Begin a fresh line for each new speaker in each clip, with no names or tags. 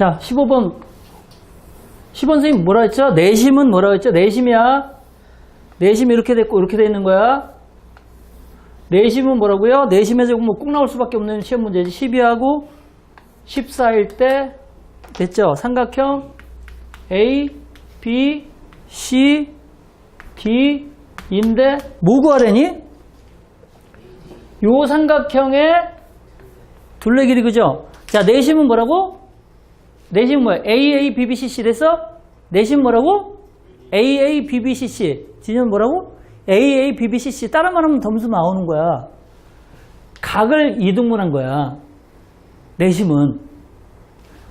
자, 15번. 10번 선생님 뭐라 했죠? 내심은 뭐라 했죠? 내심이야. 내심이 이렇게 됐고, 이렇게 돼 있는 거야. 내심은 뭐라고요? 내심에서 뭐 꼭 나올 수밖에 없는 시험 문제지. 12하고 14일 때 됐죠? 삼각형 A, B, C, D인데 뭐 구하래니? 요 삼각형의 둘레 길이 그죠? 자, 내심은 뭐라고? 내심은 뭐야? AA, BBCC 됐어? 내심 뭐라고? AA, BBCC. 진현 뭐라고? AA, BBCC. 따라만 하면 점수 나오는 거야. 각을 이등분한 거야. 내심은.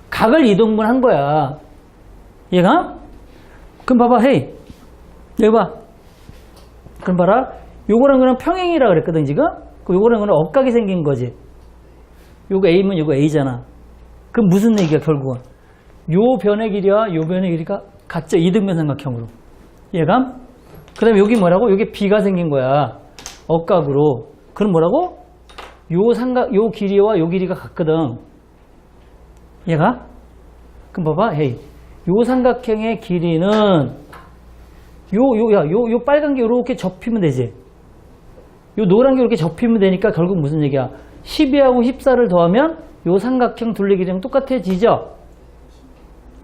각을 이등분한 거야. 얘가? 그럼 봐봐, 헤이. 여기 봐. 그럼 봐라. 요거랑 그냥 평행이라 그랬거든, 지금? 그 요거랑 그냥 억각이 생긴 거지. 요거 A면 요거 A잖아. 그럼 무슨 얘기야, 결국은? 요 변의 길이와 요 변의 길이가 같죠? 이등변 삼각형으로. 얘감? 그 다음에 여기 뭐라고? 여기 B가 생긴 거야. 억각으로. 그럼 뭐라고? 요 삼각, 요 길이와 요 길이가 같거든. 얘가? 그럼 봐봐, 헤이. 요 삼각형의 길이는 요, 요, 야, 요, 요 빨간 게 이렇게 접히면 되지. 요 노란 게 이렇게 접히면 되니까 결국 무슨 얘기야? 12하고 14를 더하면 요 삼각형 둘레 길이랑 똑같아지죠?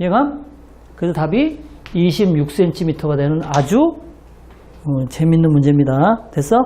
얘가? 그래서 답이 26cm가 되는 아주 어, 재밌는 문제입니다. 됐어?